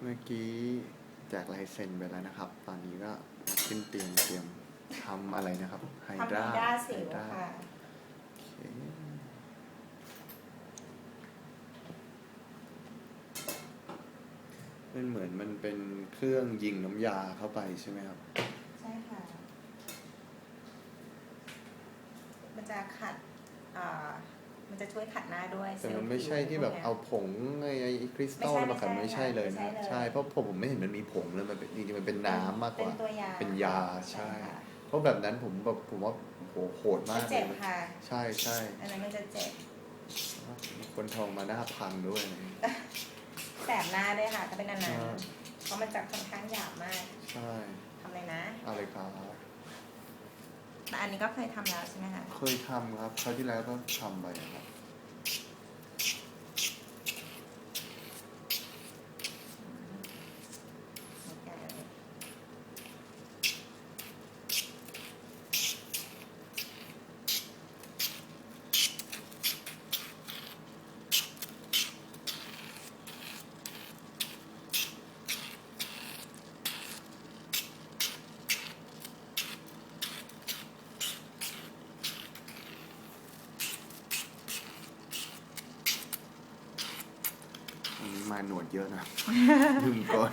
เมื่อกี้แจกลายเซ็นไปแล้วนะครับ ตอนนี้ก็มาขึ้นเตียงเตรียมทำอะไรนะครับไฮทำดรามีด้าสิวไฮดราค่ะ โอเคมันเหมือนมันเป็นเครื่องยิงน้ำยาเข้าไปใช่ไหมครับ ใช่ค่ะ มันจะขัดอ่า มันจะช่วยขัดหน้าด้วยแต่มันซลล์ไม่ใช่ที่แบบผิวเอาผงไอ้ไอ้คริสตัลไม่ใช่มาขัดไม่ไม่ใช่ใช่เลยไม่ใช่นะเลยใช่เพราะผมไม่เห็นมันมีผงเลยมันเป็นจริงๆมันเป็นน้ำมากกว่าเป็นตัวยาเป็นยาใช่ค่ะเพราะแบบนั้นผมแบบผมว่าโหโหดมัมานกเลเจ็ยบค่ะใช่ใช่อันนั้นมันจะเจ็บคนทองมาหน้าพังด้วยแสบหน้าด้วยค่ะถ้าเป็นนานอ่าๆเพราะมันจะค่อนข้างหยาบมาก ใช่ทำเลยนะอะไรครับ แต่อันนี้ก็เคยทำแล้วใช่ไหมคะ เคยทำครับคราวที่แล้วก็ทำไปครับ โอเคเลย อันนี้ มาหนวดเยอะนะ ลืมก่อน